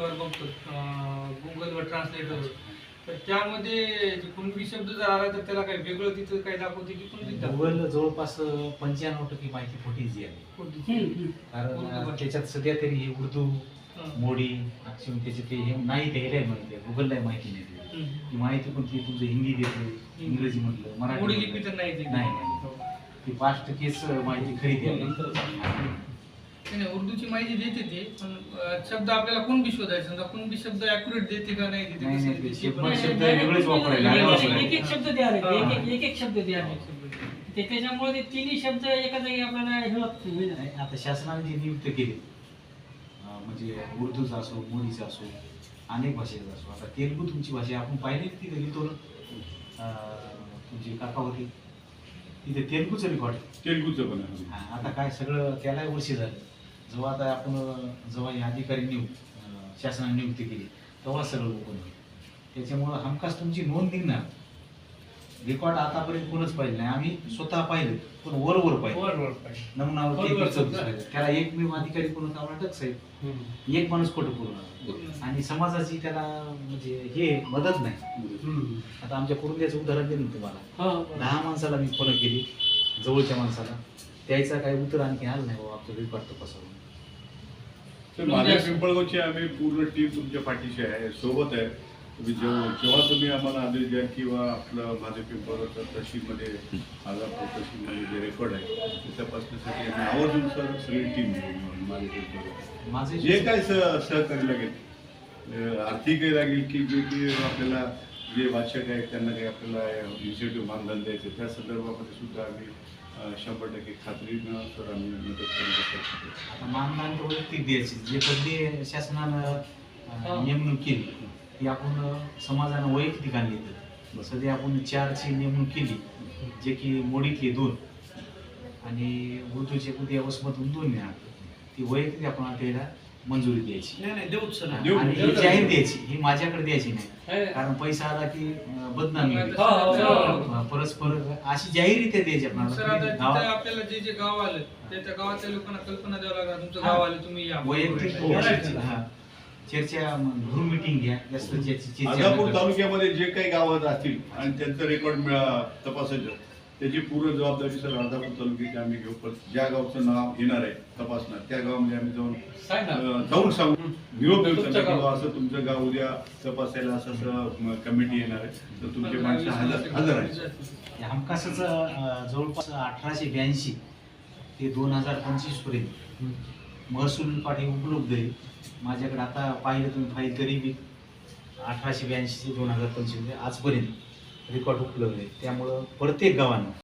याच्यावर बघतो गुगलवर ट्रान्सलेटरवर तर त्यामध्ये जे कुणबी शब्द जर आला तर त्याला काही वेगळं तिथं काही दाखवते की कुणबी गुगल जवळपास पंच्याण्णव टक्के माहिती खोटीची आहे कारण. त्याच्यात सध्या तरी हे उर्दू. मोडी अक्षम त्याचे ते हे नाही ते हे माहिती आहे गुगलला माहिती नाही ते. ती माहिती पण ती तुमचं हिंदी देते इंग्रजी म्हटलं मराठी मोडी म्हटलं. लिपी तर नाही ती. नाही, नाही. हो. ती पाच टक्केच माहिती खरी द्यावी नाही, नाही, उर्दूची माहिती देते ते पण शब्द आपल्याला कोण बी शोधायचं समजा कोण बी शब्द अॅक्युरेट देते का नाही देते नाही, नाही, ते शब्द- नाही. शब्द वेगळेच वापरायला लागले. लागले. एक एक शब्द द्यावे हा. एक एक एक एक शब्द द्यावे ते त्याच्यामुळे ते तिन्ही शब्द एका जागी आपल्याला हे आता शासनाने जे नियुक्त केले अं, म्हणजे उर्दूचा असो मोडीचा असो अनेक भाषेचा असो आता तेलगू तुमची भाषा आहे. आपण पाहिली ना तिथे लिहितो ना अं, तुमची काका होती तिथे तेलगूचं रेकॉर्ड तेलगूचं पण आहे आता काय सगळं त्याला वर्षी झालं जेव्हा आता आपण जेव्हा हे अधिकारी नियुक्त शासनाने नियुक्ती केली तेव्हा सगळं ओपन होईल. त्याच्यामुळं हमखास तुमची नोंद निघणार. रेकॉर्ड आतापर्यंत कोणच पाहिजे नाही. आम्ही स्वतः पाहिलं पण वर वर. नमुनावर. पाहिजे. त्याला एकमेव अधिकारी कोण होता टक साहेब. एक माणूस खोटं पूर्ण आणि समाजाची त्याला म्हणजे हे मदत नाही. आता आमच्या कुरुंद्याचं उदाहरण दिलं ना तुम्हाला. दहा माणसाला मी फोन केली जवळच्या माणसाला. त्याचा काही उत्तर आणखी आलं नाही बाबा आपलं रेकॉर्ड तपासावं तर माझ्या पिंपळगावची आम्ही पूर्ण टीम तुमच्या पाठीशी आहे सोबत आहे. तुम्ही जेव्हा जेव्हा तुम्ही आम्हाला आदेश द्या किंवा आपलं माझ्या पिंपळगावचं तहसीलमध्ये आगापूर तहसीलमध्ये जे रेकॉर्ड आहे ते तपासण्यासाठी आम्ही आवर्जून सर सगळी टीम घेऊन माझे पिंपळगाव. माझे जे काय सह सहकार्य लागेल आर्थिकही लागेल की जे की आपल्याला जे वाचक आहेत त्यांना काही आपल्याला इनिशिएटिव्ह मानधन द्यायचं त्या संदर्भामध्ये सुद्धा आम्ही शंभर टक्के खात्रीनं सर आम्ही मदत करू. आता मानधन तर वैयक्तिक द्यायची जे पदवी शासनानं अं, नेमणूक केली ती आपण समाजानं वैयक्तिक आणली तर. सध्या आपण चारची नेमणूक केली जे की मोडीतले दोन आणि उर्दूचे उद्या वसमतून दोन मिळाले ती वैयक्तिक आपण आता याला मंजुरी द्यायची. नाही नाही देऊच सर देऊ. आणि ही जाहीर द्यायची. ही माझ्याकडे द्यायची नाही. कारण पैसा आला की अं, बदनामी होईल. हो, हो, हो. परस्पर अशी जाहीररित्या द्यायची सर आता आपल्याला तिथं गावात आपल्याला जे जे गाव आलं त्या त्या गावातल्या लोकांना कल्पना द्यावं लागणार. तुमचं गाव आलं तुम्ही या. वैयक्तिक हो. चर्चा हा. चर्चा ग्रुप मिटिंग घ्या. जास्त चर्चा-. तालुक्यामध्ये जे काही गावात असतील आणि त्यांचं रेकॉर्ड तपासायचं. त्याची पूर्ण जबाबदारी सर अर्धापूर तालुक्याची आम्ही घेऊ पण ज्या गावचं नाव येणार आहे तपासणार. त्या गावामध्ये आम्ही जाऊन जाऊन सांगू. निरोप देऊ बाबा असं तुमचं गाव उद्या तपासायला असं असं कमिटी येणार आहे. तर तुमचे माणसं हजर या हमखासच जवळपास अठराशे ब्याऐंशी ते दोन हजार पंचवीसपर्यंत महसूल पाठी उपलब्ध आहे. माझ्याकडे आता पाहिलं तुम्ही फाईल तरी बी अठराशे ब्याऐंशी ते दोन हजार पंचवीस आजपर्यंत रेकॉर्ड उपलब्ध आहे. त्यामुळं प्रत्येक गावानं